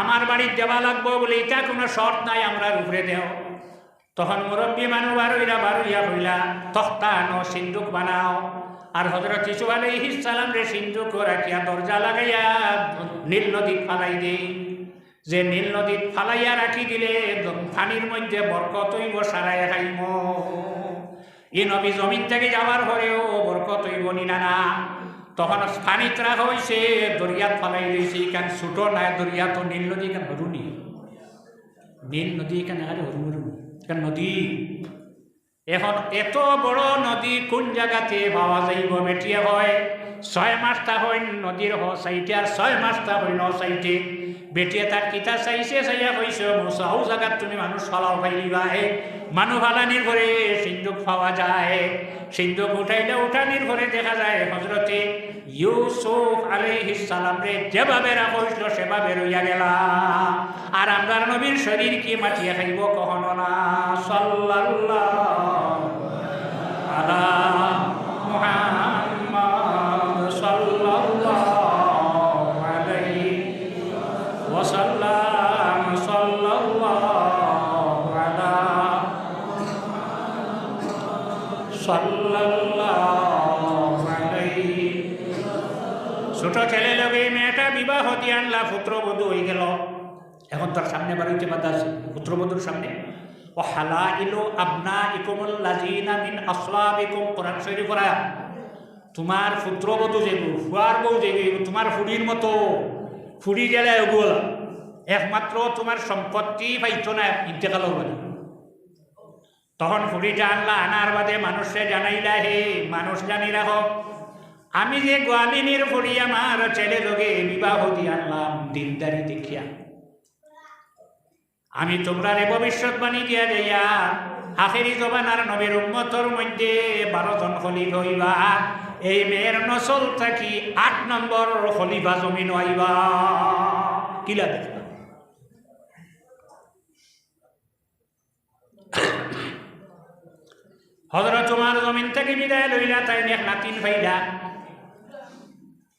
আমার বাড়ির দেওয়া লাগবো বলে এটা কোনো শর্ত নাই, আমরা উপরে দেও। তখন মুরব্বী মানুষ বারুইরা বারুইয়া হইলা তখতা আনো সিন্ধুক বানাও। আর হজরত ইসু আলাইহিস সালাম রে সিন্ধুক রাখিয়া দরজা লাগাইয়া নীল নদী ফালাই দেই। যে নীল নদীত ফালাইয়া রাখি দিলে পানির মধ্যে বরকত হইব সারাই খাইম ই নবী জমিন থেকে যাওয়ার পরেও বরকত হইব নিনা না। তখন পানি ত্রাস হয়েছে দরিয়াত ফালাই দিয়েছে এখান ছোট নাই, দরিয়া তো নীল নদী কেন হরুনি নীল নদী এখানে আরে হরু হরু কারণ নদী। এখন এত বড় নদী কোন জায়গাতে পাওয়া যাইব বেটিয়ে হয়? ছয় মাসটা হয় নদীর হ সাইটে, আর ছয় মাসটা হয় ন সাইটে। বেটিয়ে তার কিতা চাইছে, চাইয়া কইছে মোসাও জায়গাত তুমি মানুষ ফালাও ফাইলিবা হে। মানুষ ফালানির ঘরে সিন্ধুক পাওয়া যায়। সিন্ধুক উঠাইলে উঠানির ঘরে দেখা যায় হজরতে ইউসুফ সালাম রে যেভাবে রাখা হইছিল সেভাবে রইয়া গেলা। আর আমরা নবীর শরীর কি মাটিয়ে খাইব কখনো না? সাল্লাল্লাহু আলা মুহাম্মাদ ছোট ছেলে লগে মেয়েটা বিবাহ দিয়ে আনলা, পুত্রবধূ হয়ে গেল। এখন তার সামনে বাড়িতে বাধা আছে, পুত্রবধূর সামনে। ও হালা ইলো আবনা ইকুমুল লাজিনা মিন আসলাবিকুম, কোরআন শরীফ তোমার পুত্রবধূ যেগুলো ফুয়ার বউ যেগুলো তোমার ফুড়ির মতো। ফুড়ি গেলে ওগুলো একমাত্র তোমার সম্পত্তি পাইতো না ইন্তেকালও বলে তখন ফুড়িটা আনলা, আনার বাদে মানুষে জানাইলা, হে মানুষ জানি রাখো, আমি যে গোয়ালিনীর ফুড়ি আমার ছেলে লোকে বিবাহ দিয়ে আনলাম দিনদারি দেখিয়া। আমি তোমরা রে ভবিষ্যৎবাণী দিয়া যাইয়া আখেরি জবানার নবীর উম্মতর মধ্যে বারো জন খলিফ হইবা, এই মেয়ের নসল থাকি আট নম্বর খলিফা জমিন হইবা। কিলা দেখবা? হজরত তোমার জমিন থেকে বিদায় লইলা তাই এক নাতিন ভাইলা।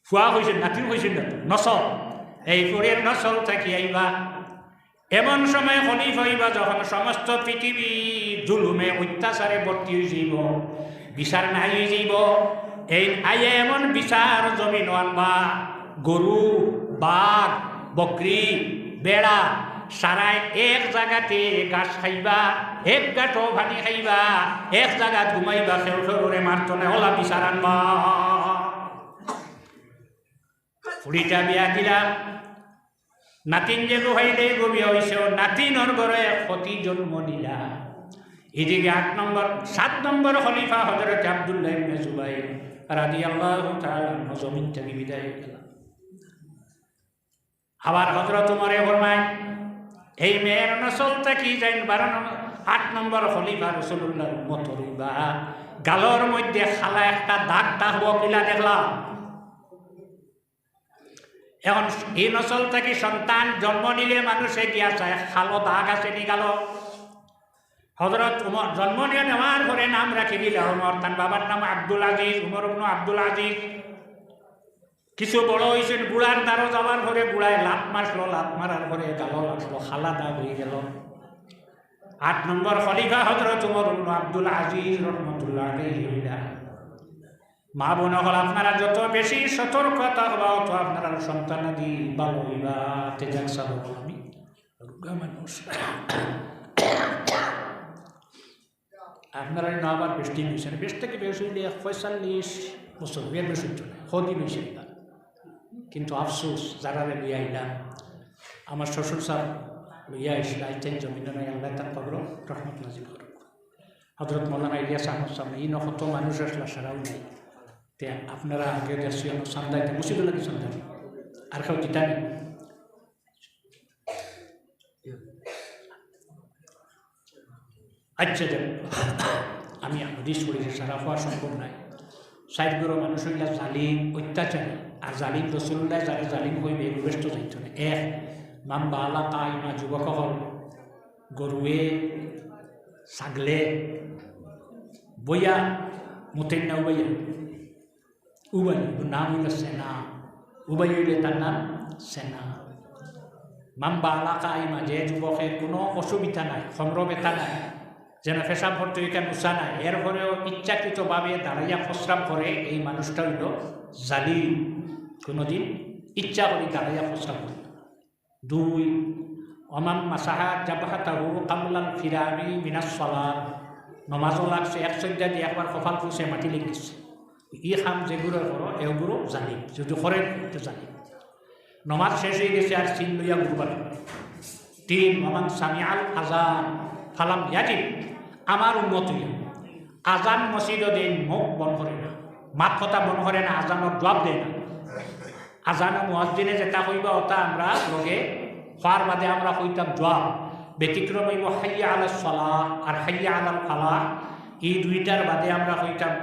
ফুয়া হয়েছে নাতিন হয়েছে নসল। এই ফুরের নসল থাকি আইবা। এমন সময় খলিফ হইবা যখন সমস্ত পৃথিবী জুলুমে, অত্যাচারে ভর্তি হয়ে যাইব, বিচার নাই হয়ে যাইব, এই আইয়ে এমন বিচার জমিন আনবা, গরু, বাঘ, বকরি, বেড়া সারাই এক জায়গাতে গাছ খাইবা। এক গাঁটো ভানি খাইবা, এক জায়গাত ঘুমাইবা খেউ খেউরে মারত না ওলা বিচার আনবা ফুড়িটা বিয়া দিলাম নাতিন যে হইলে গবিয়া হইছে নাতিনর ঘরে সতী জন্ম নিলা। এদিকে আট নম্বর সাত নম্বর খলিফা হজরত আবদুল্লাহ ইবনে জুবাইর রাদিয়াল্লাহু তাআলা জমিন থেকে বিদায় গেল আবার হজরত উমরে ফরমায়, এই মেয়ের নসল থেকে যাইন বারো নম্বর আট নম্বর খলিফা রসুল্লাহর মত রইবা গালর মধ্যে খালা একটা দাগ টাকব কিলা দেখলাম এখন এই নসল থেকে সন্তান জন্ম নিলে মানুষে গিয়া চায় খালো দাগ আছে নি গালো? হজরত উমর জন্ম নিয়ে নেওয়ার পরে নাম রাখি দিলে। উমর তার বাবার নাম আব্দুল আজিজ উমর উবনু আব্দুল আজিজ। কিছু বড় হয়েছেন বুড়ার দ্বারও যাওয়ার পরে বুড়ায় লাভ মারলো লাভ মারার পরে গালো লাগল খালা দাগ হয়ে গেল। আট নম্বর খলিফা হজরত উমর আব্দুল আজিজ রহমতুল্লাহ মা বোন হল আপনারা যত বেশি সতর্কতা হবা, অত আপনারা সন্তানাদি ভালো হইবা, তেজাক আমি। মানুষ। আপনারা না বৃষ্টি নিয়েছে বেশ থেকে বেশি হইলে পঁয়তাল্লিশ বছর কিন্তু আফসোস যারা আইলাম আমার শ্বশুর সাহেব লইয়া আসলে আইতেন জমিন আল্লাহ তার কবর রহমত নাজিল করুক। হজরত মৌলানা ইলিয়াস আহমদ সামনে এই নকত মানুষ আসলে, সারাও নাই। তে আপনারা আগে দেশি অনুষ্ঠান দায়িত্ব মুসিদুল নাকি সন্ধান আর কেউ দিতা নেই আচ্ছা দেখ, আমি হাদিস পড়েছি সারা হওয়া সম্ভব নাই। ষাট গরো মানুষ হইলা জালিম, অত্যাচারী। আর জালিম রসুল্লাহ যারা জালিম হইবে ব্যস্ত যাইত না। এক মাম বালা তাই মা যুবক হল গরুয়ে ছাগলে বইয়া মুতেন না উবাইয়া উবাই নাম হইল সেনা উবাই হইলে তার নাম সেনা মাম্বা এলাকা আইমা যে যুবকের কোনো অসুবিধা নাই খম্র ব্যথা নাই, যেন পেশাব ভর্তি এখানে উষা নাই এরপরেও ইচ্ছাকৃতভাবে দাঁড়াইয়া প্রস্রাব করে এই মানুষটা হইল জালিম। কোনোদিন ইচ্ছা করে দাঁড়াইয়া প্রস্রাব করে দুই অমাম মাসাহা জাবাহাতাহু কামলাল ফিরামি মিনাস সলার নমাজও লাগছে, এক সজ্জা দিয়ে একবার কপাল ফুসে মাটি লেগেছে ই খাম যেগুলো করো এগুলো জানি যদি করে তো জানি নমাজ শেষ হয়ে গেছে আর চিন লইয়া গুরুবার তিন, অমান সামিয়াল আজান ফালাম ইয়াটি আমার উন্নত আজান মসজিদও দেন মুখ বন করে না। মাত কথা বন করে না আজানোর জবাব দেয় না। আজান মসজিদে যেটা কইবা ওটা আমরা লগে হওয়ার বাদে আমরা কইতাম জবাব ব্যতিক্রম হইব হাইয়া আলা সলা আর হাইয়া আলাল ফালা এই দুইটার বাদে আমরা কইতাম,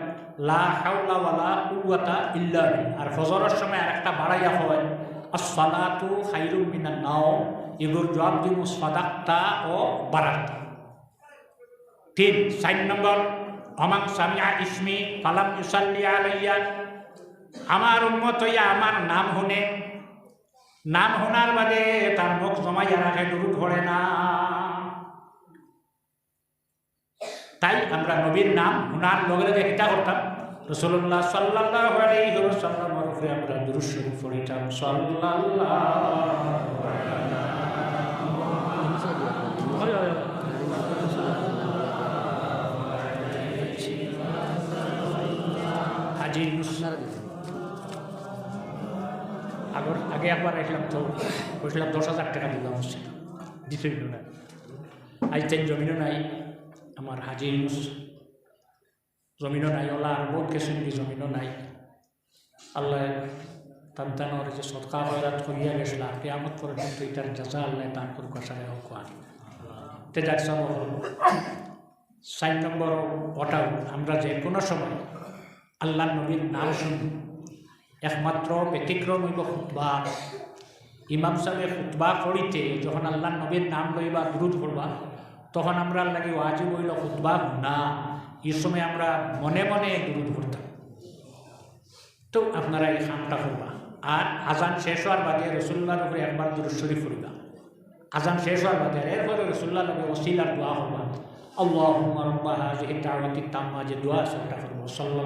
লা হাওলা ওয়ালা ইল্লা। আর ফজরের সময় আর একটা বাড়াইয়া হয় আসসালাতু খাইরুম মিনান নাও এগুলোর জবাব দিব সাদাক্তা ও বারাক্তা তিন চার নম্বর অমাং সামিয়া ইসমি ফালাম ইউসাল্লি আলাইয়া। আমার উন্মত হইয়া আমার নাম শুনে। নাম শুনার বাদে তার মুখ জমাইয়া রাখে দুরু ধরে না। তাই আমরা নবীর নাম শুনার লগে লগে এটা করতাম। রসুল্লাহ সাল্লাহ উপরে আমরা দুরুদ শরীফ পড়িতাম। সাল্লাল্লাহু আগে একবার আসলাম তো বসলাম দশ হাজার টাকা দিলাম হচ্ছে। দিতেই না আজ তাই জমিনও নাই, আমার হাজি ইউনুস জমিনও নাই, ওলা আর বহুত কিছু নাকি জমিনও নাই। আল্লাহ টান টানোর যে সৎকা হয়রাত করিয়া গেছিল, আর কেয়ামত পর্যন্ত এটার যাচা আল্লাহ টান করুক, আশায় হোক আর। তে সব চার নম্বর ওটাও, আমরা যে কোনো সময় আল্লাহ নবীর নাম শুনি একমাত্র ব্যতিক্রম হইব খুতবা। ইমাম সাহেবের খুতবা করিতে যখন আল্লাহ নবীর নাম লইবা দূর করবা তখন আমরা লাগে ওয়াজি বইল খুতবা না এই সময় আমরা মনে মনে দূর করতাম তো আপনারা এই কামটা করবা আর আজান শেষ হওয়ার বাদে রসুল্লার উপরে একবার দুরুশ্বরী করিবা আজান শেষ হওয়ার বাদে এরপরে রসুল্লাহ নবী ওসিলার দোয়া হবা আল্লাহ রব্বা হাজ এটা তাম্মা, যে দোয়া সেটা করব সাল্লাহ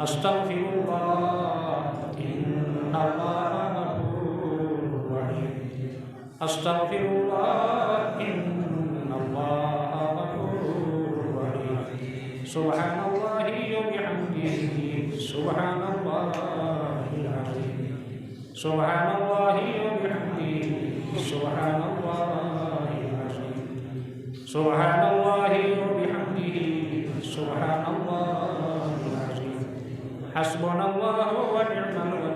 أستغفر الله إن الله غفور رحيم أستغفر الله إن الله غفور رحيم سبحان الله وبحمده سبحان الله العظيم سبحان الله وبحمده سبحان الله العظيم سبحان الله حسبنا الله ونعم الوكيل